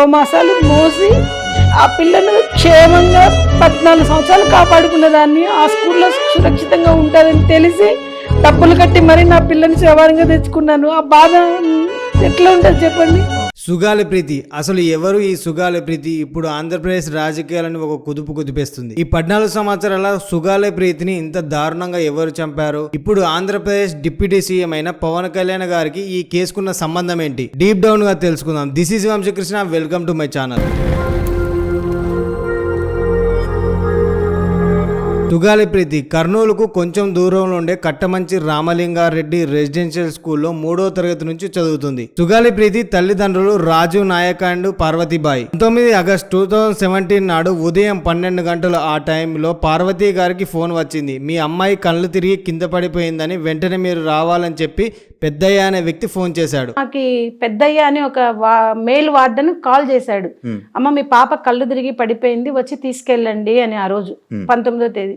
నవమాసాలు మోసి ఆ పిల్లను క్షేమంగా పద్నాలుగు సంవత్సరాలు కాపాడుకున్న దాన్ని ఆ స్కూల్లో సురక్షితంగా ఉంటుందని తెలిసి డబ్బులు కట్టి మరి నా పిల్లని శవారంగా తెచ్చుకున్నాను. ఆ బాధ ఎట్లా ఉంటుంది చెప్పండి? సుగాలి ప్రీతి. అసలు ఎవరు ఈ సుగాలి ప్రీతి? ఇప్పుడు ఆంధ్రప్రదేశ్ రాజకీయాలను ఒక కుదుపు కుదిపేస్తుంది. ఈ పద్నాలుగు సంవత్సరాల సుగాలి ప్రీతిని ఇంత దారుణంగా ఎవరు చంపారు? ఇప్పుడు ఆంధ్రప్రదేశ్ డిప్యూటీ సీఎం అయిన పవన్ కళ్యాణ్ గారికి ఈ కేసుకున్న సంబంధం ఏంటి? డీప్ డౌన్గా తెలుసుకుందాం. This is Vamsakrishna. Welcome to my channel. Tugali Preethi కర్నూలుకు కొంచెం దూరంలో ఉండే కట్టమంచి రామలింగారెడ్డి రెసిడెన్షియల్ స్కూల్లో మూడో తరగతి నుంచి చదువుతుంది. తుగాలి ప్రీతి తల్లిదండ్రులు రాజు నాయక్ అండ్ పార్వతీబాయి. పంతొమ్మిది ఆగస్ట్ టూ థౌజండ్ సెవెంటీన్ నాడు ఉదయం పన్నెండు గంటల ఆ టైంలో పార్వతీ గారికి ఫోన్ వచ్చింది. మీ అమ్మాయి కళ్ళు తిరిగి కింద పడిపోయిందని వెంటనే మీరు రావాలని చెప్పి పెద్దయ్య అనే వ్యక్తి ఫోన్ చేశాడు. మాకి పెద్దయ్య అని ఒక మేల్ వార్డెన్ కాల్ చేశాడు. అమ్మ మీ పాప కళ్ళు తిరిగి పడిపోయింది వచ్చి తీసుకెళ్ళండి అని ఆ రోజు పంతొమ్మిదో తేదీ.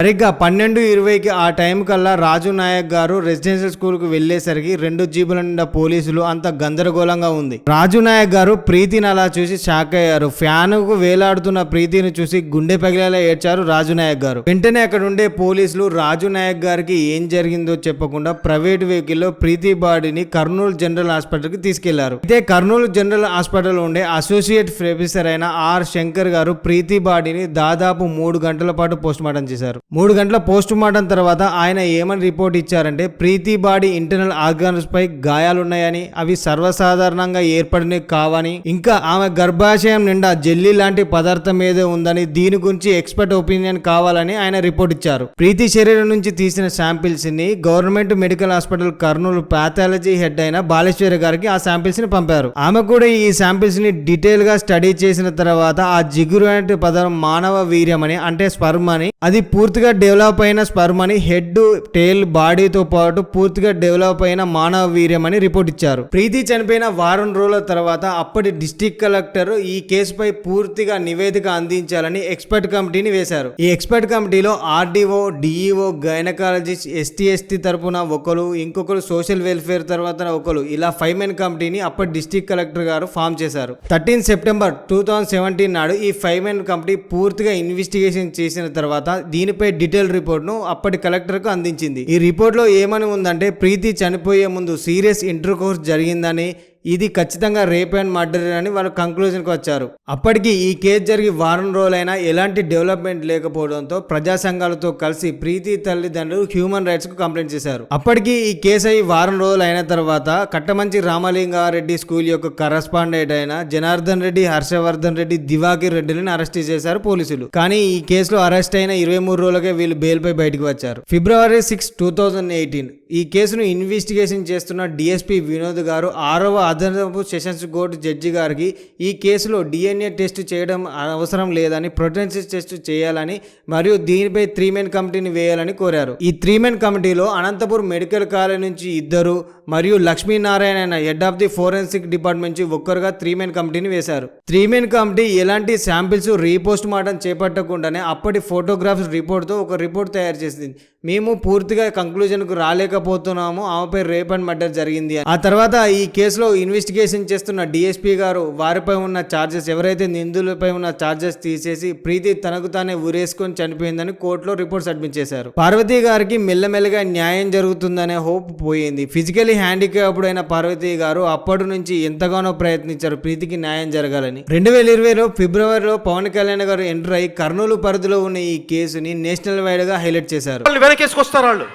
సరిగ్గా పన్నెండు ఇరవైకి ఆ టైం కల్లా రాజు నాయక్ గారు రెసిడెన్షియల్ స్కూల్కు వెళ్ళేసరికి రెండు జీబుల నిండా పోలీసులు అంత గందరగోళంగా ఉంది. రాజు నాయక్ గారు ప్రీతిని అలా చూసి షాక్ అయ్యారు. ఫ్యాన్కు వేలాడుతున్న ప్రీతిని చూసి గుండె పగిలేలా ఏడ్చారు రాజు నాయక్ గారు. వెంటనే అక్కడ ఉండే పోలీసులు రాజు నాయక్ గారికి ఏం జరిగిందో చెప్పకుండా ప్రైవేట్ వెహికల్లో ప్రీతి బాడీని కర్నూలు జనరల్ హాస్పిటల్కి తీసుకెళ్ళారు. అయితే కర్నూలు జనరల్ హాస్పిటల్ ఉండే అసోసియేట్ ప్రొఫెసర్ అయిన ఆర్ శంకర్ గారు ప్రీతి బాడీని దాదాపు మూడు గంటల పాటు పోస్ట్ మార్టం చేశారు. మూడు గంటల పోస్ట్ మార్టం తర్వాత ఆయన ఏమని రిపోర్ట్ ఇచ్చారంటే ప్రీతి బాడీ ఇంటర్నల్ ఆర్గాన్స్పై గాయాలున్నాయని అవి సర్వసాధారణంగా ఏర్పడినవి కావని ఇంకా ఆమె గర్భాశయం నిండా జెల్లీ లాంటి పదార్థం ఏదో ఉందని దీని గురించి ఎక్స్పర్ట్ ఒపీనియన్ కావాలని ఆయన రిపోర్ట్ ఇచ్చారు. ప్రీతి శరీరం నుంచి తీసిన శాంపిల్స్ని government medical hospital Kurnool pathology head అయిన బాలేశ్వరి గారికి ఆ శాంపిల్స్ని పంపారు. ఆమె కూడా ఈ శాంపిల్స్ని డీటెయిల్గా స్టడీ చేసిన తర్వాత ఆ జిగురు అనే పదం మానవ వీర్యం అని అంటే స్పర్మ్ అని అది పూర్తిగా డెవలప్ అయిన స్పర్మ్ అని హెడ్ టేల్ బాడీతో పాటు పూర్తిగా డెవలప్ అయిన మానవ వీర్యం అని రిపోర్ట్ ఇచ్చారు. ప్రీతి చనిపోయిన వారం రోజుల తర్వాత అప్పటి డిస్టిక్ కలెక్టర్ ఈ కేసుపై పూర్తిగా నివేదిక అందించాలని ఎక్స్పర్ట్ కమిటీని వేశారు. ఈ ఎక్స్పర్ట్ కమిటీలో RDO DEO gynaecologist ST ST తరపున ఒకరు ఇంకొకరు సోషల్ వెల్ఫేర్ తర్వాత ఒకరు. ఇలా ఫైవ్ మెన్ కమిటీని అప్పటి డిస్టిక్ కలెక్టర్ గారు ఫామ్ చేశారు. Thirteen September two thousand seventeen నాడు ఈ ఫైవ్ మెన్ కమిటీ పూర్తిగా ఇన్వెస్టిగేషన్ చేసిన తర్వాత దీనిపై డీటెయిల్ రిపోర్ట్ను అప్పటి కలెక్టర్కు అందించింది. ఈ రిపోర్ట్లో ఏమని ఉందంటే ప్రీతి చనిపోయే ముందు సీరియస్ ఇంటర్ కోర్స్ జరిగిందని ఇది ఖచ్చితంగా రేప్ అండ్ మర్డర్ అని వాళ్ళు కంక్లూజన్కి వచ్చారు. అప్పటికి ఈ కేసు జరిగి వారం రోజులైనా ఎలాంటి డెవలప్మెంట్ లేకపోవడంతో ప్రజా సంఘాలతో కలిసి ప్రీతి తల్లిదండ్రులు హ్యూమన్ రైట్స్కు కంప్లైంట్ చేశారు. అప్పటికి ఈ కేసు అయి వారం రోజులు అయిన తర్వాత కట్టమంచి రామలింగారెడ్డి స్కూల్ యొక్క కరస్పాండెంట్ అయిన జనార్దన్ రెడ్డి హర్షవర్ధన్ రెడ్డి దివాకర్ రెడ్డిని అరెస్ట్ చేశారు పోలీసులు. కానీ ఈ కేసులో అరెస్ట్ అయిన ఇరవై మూడు రోజులకే వీళ్ళు బెయిల్పై బయటకు వచ్చారు. ఫిబ్రవరి సిక్స్ టూ థౌజండ్ ఎయిటీన్ ఈ కేసును ఇన్వెస్టిగేషన్ చేస్తున్న డిఎస్పీ వినోద్ గారు ఆరవ అదనపు సెషన్స్ కోర్టు జడ్జి గారికి ఈ కేసులో డిఎన్ఏ టెస్ట్ చేయడం అవసరం లేదని ప్రొటెన్సిస్ టెస్ట్ చేయాలని మరియు దీనిపై త్రీ మెన్ కమిటీని వేయాలని కోరారు. ఈ త్రీ మెన్ కమిటీలో అనంతపూర్ మెడికల్ కాలేజ్ నుంచి ఇద్దరు మరియు Lakshminarayana head of the forensic department నుంచి ఒక్కరుగా త్రీ మెన్ కమిటీని వేశారు. త్రీ మెన్ కమిటీ ఎలాంటి శాంపిల్స్ రీపోస్ట్ మార్టం చేపట్టకుండానే అప్పటి ఫోటోగ్రాఫ్స్ రిపోర్ట్తో ఒక రిపోర్ట్ తయారు చేసింది. మేము పూర్తిగా కంక్లూజన్కు రాలేకపోతున్నాము. ఆమెపై రేప్ అండ్ మర్డర్ జరిగింది ఆ తర్వాత ఈ కేసులో ఇన్వెస్టిగేషన్ చేస్తున్న డిఎస్పీ గారు వారిపై ఉన్న ఛార్జెస్ ఎవరైతే నిందులపై ఉన్న ఛార్జెస్ తీసేసి ప్రీతి తనకు తానే ఉరేసుకొని చనిపోయిందని కోర్టులో రిపోర్ట్ సబ్మిట్ చేశారు. పార్వతి గారికి మెల్లమెల్లగా న్యాయం జరుగుతుందనే హోప్ పోయింది. ఫిజికలీ హ్యాండిక్యాప్డ్ అయిన పార్వతి గారు అప్పటి నుంచి ఎంతగానో ప్రయత్నించారు ప్రీతికి న్యాయం జరగాలని. రెండు వేల ఇరవైలో ఫిబ్రవరిలో పవన్ కళ్యాణ్ గారు ఎంటర్ అయి కర్నూలు పరిధిలో ఉన్న ఈ కేసుని నేషనల్ వైడ్గా హైలైట్ చేశారు. వెనకేసుకొస్తారు వాళ్ళు.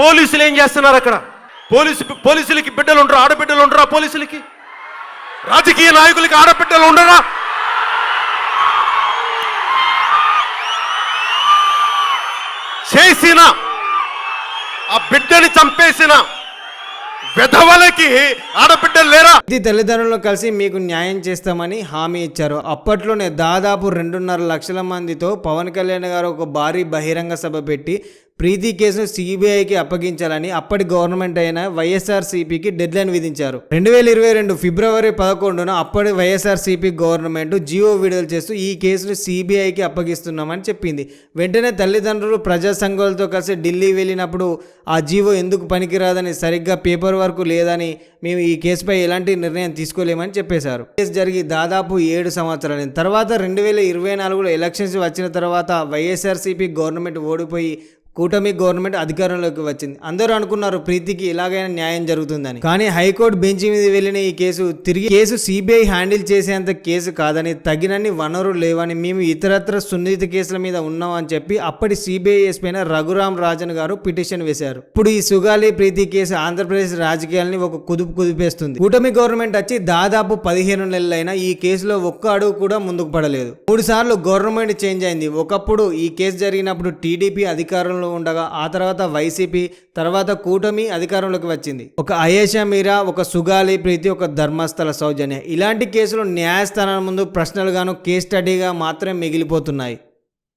పోలీసులు ఏం చేస్తున్నారు అక్కడ? పోలీసు పోలీసులకి బిడ్డలు ఉండరా ఆడబిడ్డలు ఉండరా పోలీసులకి? రాజకీయ నాయకులకి ఆడబిడ్డలు ఉండరా? చేసిన ఆ బిడ్డని చంపేసిన వెధవలకి ఆడబిడ్డలు లేరా? ఇది తల్లిదండ్రులు కలిసి మీకు న్యాయం చేస్తామని హామీ ఇచ్చారు. అప్పట్లోనే దాదాపు రెండున్నర లక్షల మందితో పవన్ కళ్యాణ్ గారు ఒక భారీ బహిరంగ సభ పెట్టి ప్రీతి కేసును సిబిఐకి అప్పగించాలని అప్పటి గవర్నమెంట్ అయిన వైఎస్ఆర్సీపీకి డెడ్ లైన్ విధించారు. రెండు వేల ఇరవై రెండు ఫిబ్రవరి పదకొండున అప్పటి వైఎస్ఆర్సీపీ గవర్నమెంట్ జియో విడుదల చేస్తూ ఈ కేసును సిబిఐకి అప్పగిస్తున్నామని చెప్పింది. వెంటనే తల్లిదండ్రులు ప్రజా సంఘాలతో కలిసి ఢిల్లీ వెళ్ళినప్పుడు ఆ జీవో ఎందుకు పనికిరాదని సరిగ్గా పేపర్ వర్క్ లేదని మేము ఈ కేసుపై ఎలాంటి నిర్ణయం తీసుకోలేమని చెప్పేశారు. కేసు జరిగి దాదాపు ఏడు సంవత్సరాలు తర్వాత రెండు వేల ఇరవై నాలుగులో ఎలక్షన్స్ వచ్చిన తర్వాత వైఎస్ఆర్సీపీ గవర్నమెంట్ ఓడిపోయి కూటమి గవర్నమెంట్ అధికారంలోకి వచ్చింది. అందరూ అనుకున్నారు ప్రీతికి ఇలాగైనా న్యాయం జరుగుతుందని. కానీ హైకోర్టు బెంచ్ మీద వెళ్ళిన ఈ కేసు తిరిగి కేసు సిబిఐ హ్యాండిల్ చేసేంత కేసు కాదని తగినన్ని వనరులు లేవని మేము ఇతరత్ర సున్నిత కేసుల మీద ఉన్నామని చెప్పి అప్పటి సిబిఐ ఎస్పీ అయిన రఘురామ్ రాజన్ గారు పిటిషన్ వేశారు. ఇప్పుడు ఈ సుగాలి ప్రీతి కేసు ఆంధ్రప్రదేశ్ రాజకీయాల్ని ఒక కుదుపు కుదిపేస్తుంది. కూటమి గవర్నమెంట్ వచ్చి దాదాపు పదిహేను నెలలైనా ఈ కేసులో ఒక్క అడుగు కూడా ముందుకు పడలేదు. మూడు సార్లు గవర్నమెంట్ చేంజ్ అయింది. ఒకప్పుడు ఈ కేసు జరిగినప్పుడు టీడీపీ అధికారంలో ఉండగా ఆ తర్వాత వైసీపీ తర్వాత కూటమి అధికారంలోకి వచ్చింది. ఒక అయేషా మీరా ఒక సుగాలి ప్రీతి ఒక ధర్మస్థల సౌజన్య. ఇలాంటి కేసులు న్యాయస్థానాల ముందు ప్రశ్నలుగాను కేస్ స్టడీగా మాత్రమే మిగిలిపోతున్నాయి.